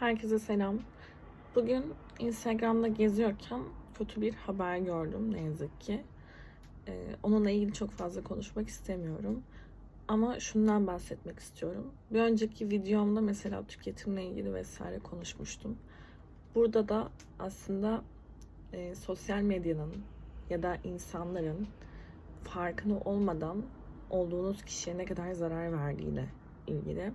Herkese selam. Bugün Instagram'da geziyorken kötü bir haber gördüm ne yazık ki. Ee, onunla ilgili çok fazla konuşmak istemiyorum. Ama şundan bahsetmek istiyorum. Bir önceki videomda mesela tüketimle ilgili vesaire konuşmuştum. Burada da aslında e, sosyal medyanın ya da insanların farkında olmadan olduğunuz kişiye ne kadar zarar verdiğiyle ilgili.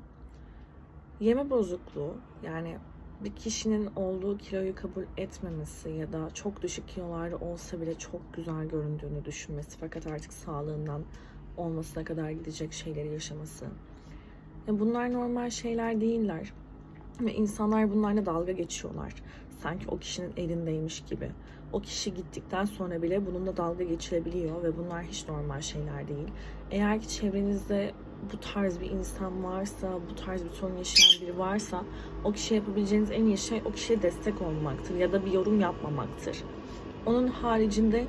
Yeme bozukluğu yani bir kişinin olduğu kiloyu kabul etmemesi ya da çok düşük kilolarda olsa bile çok güzel göründüğünü düşünmesi fakat artık sağlığından olmasına kadar gidecek şeyleri yaşaması. Ya bunlar normal şeyler değiller. Ve insanlar bunlarla dalga geçiyorlar. Sanki o kişinin elindeymiş gibi. O kişi gittikten sonra bile bununla dalga geçilebiliyor ve bunlar hiç normal şeyler değil. Eğer ki çevrenizde bu tarz bir insan varsa, bu tarz bir sorun yaşayan biri varsa o kişiye yapabileceğiniz en iyi şey o kişiye destek olmaktır ya da bir yorum yapmamaktır. Onun haricinde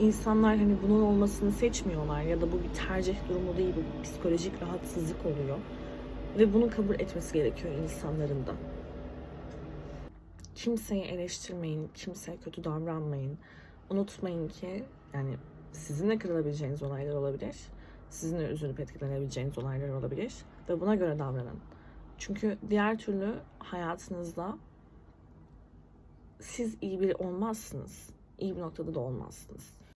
insanlar hani bunun olmasını seçmiyorlar ya da bu bir tercih durumu değil, bu bir psikolojik rahatsızlık oluyor. Ve bunu kabul etmesi gerekiyor insanların da. Kimseyi eleştirmeyin, kimseye kötü davranmayın. Unutmayın ki yani sizin de kırılabileceğiniz olaylar olabilir. Sizin üzülüp etkilenebileceğiniz olaylar olabilir. Ve buna göre davranın. Çünkü diğer türlü hayatınızda siz iyi biri olmazsınız. İyi bir noktada da olmazsınız.